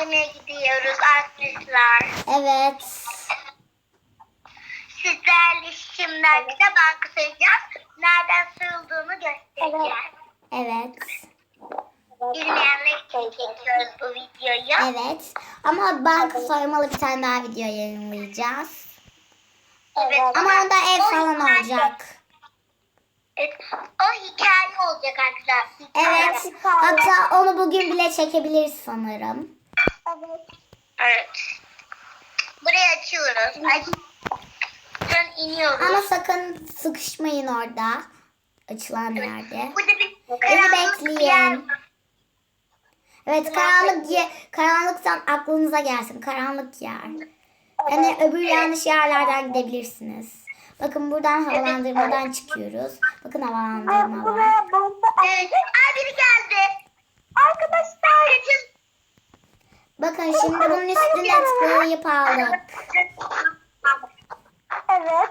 oynamaya gidiyoruz arkadaşlar. Evet. Sizlerle şimdi arkadaşlar banka sayacağız. Nereden sayıldığını göstereceğiz. Evet. Bilmeyenler için çekiyoruz bu videoyu. Evet. Ama banka soymalı bir tane daha video yayınlayacağız. Evet. Ama onda ev o falan hikaye- olacak. Evet. O hikaye olacak arkadaşlar. Hikaye. Evet. Hatta onu bugün bile çekebiliriz sanırım. Evet. Evet. Burayı açıyoruz. Aç. İniyoruz. Ama sakın sıkışmayın orada. Açılan yerde. Burada bir karanlık bir yer bekleyin. var. Evet karanlık ye karanlıktan aklınıza gelsin. Karanlık yer. Yani öbür yanlış yerlerden gidebilirsiniz. Bakın buradan havalandırmadan çıkıyoruz. Bakın havalandırma var. Evet. Aa biri geldi. Arkadaşlar. Kaçın. Bakın şimdi bunun üstüne tıklayıp aldık. Evet.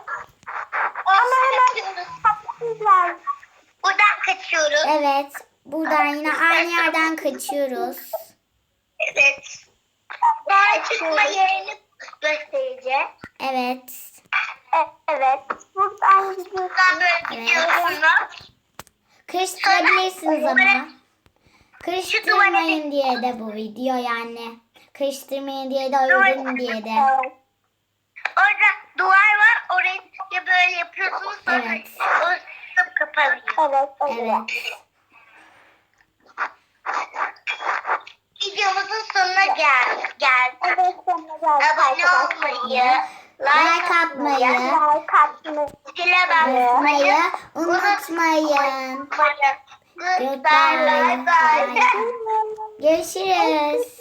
Ama hemen kaçıyoruz. Buradan kaçıyoruz. Evet. Buradan yine aynı yerden kaçıyoruz. Evet. Sonra çıkma yerini göstereceğiz. Evet. Evet. Buradan gidiyorsunuz. Buradan böyle gidiyorsunuz. Karıştırabilirsiniz ama. Karıştırmayın diye de bu video yani. Karıştırmayın diye de öğrenin diye de. Orada duvar var. Orayı ya böyle yapıyorsunuz. Sonra Evet. o kapanıyor. Evet. Evet. Videomuzun sonuna gel geldik. Evet sonuna geldik. Abone olmayı, Like atmayı, like atmayı, zile basmayı unutmayın. Goodbye. Goodbye. Bye bye. Görüşürüz.